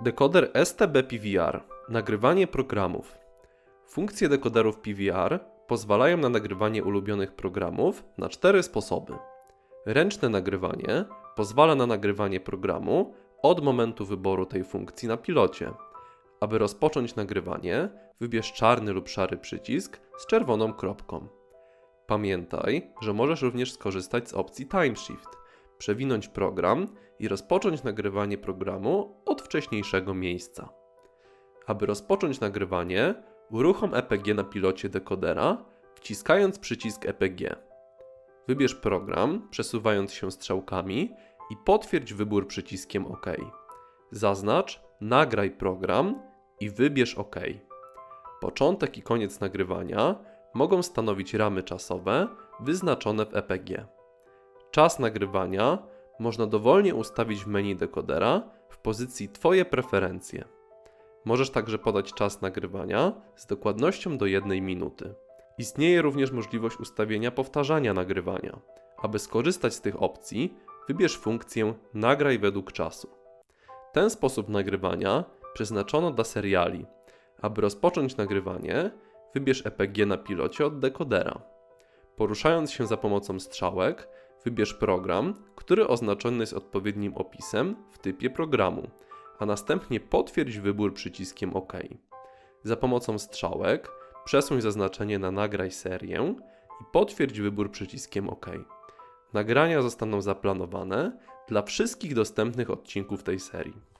Dekoder STB PVR. Nagrywanie programów. Funkcje dekoderów PVR pozwalają na nagrywanie ulubionych programów na cztery sposoby. Ręczne nagrywanie pozwala na nagrywanie programu od momentu wyboru tej funkcji na pilocie. Aby rozpocząć nagrywanie, wybierz czarny lub szary przycisk z czerwoną kropką. Pamiętaj, że możesz również skorzystać z opcji Time Shift, przewinąć program i rozpocząć nagrywanie programu od wcześniejszego miejsca. Aby rozpocząć nagrywanie, uruchom EPG na pilocie dekodera, wciskając przycisk EPG. Wybierz program, przesuwając się strzałkami i potwierdź wybór przyciskiem OK. Zaznacz Nagraj program i wybierz OK. Początek i koniec nagrywania mogą stanowić ramy czasowe wyznaczone w EPG. Czas nagrywania można dowolnie ustawić w menu dekodera w pozycji Twoje preferencje. Możesz także podać czas nagrywania z dokładnością do 1 minuty. Istnieje również możliwość ustawienia powtarzania nagrywania. Aby skorzystać z tych opcji, wybierz funkcję Nagraj według czasu. Ten sposób nagrywania przeznaczono dla seriali. Aby rozpocząć nagrywanie, wybierz EPG na pilocie od dekodera. Poruszając się za pomocą strzałek, wybierz program, który oznaczony jest odpowiednim opisem w typie programu, a następnie potwierdź wybór przyciskiem OK. Za pomocą strzałek przesuń zaznaczenie na Nagraj serię i potwierdź wybór przyciskiem OK. Nagrania zostaną zaplanowane dla wszystkich dostępnych odcinków tej serii.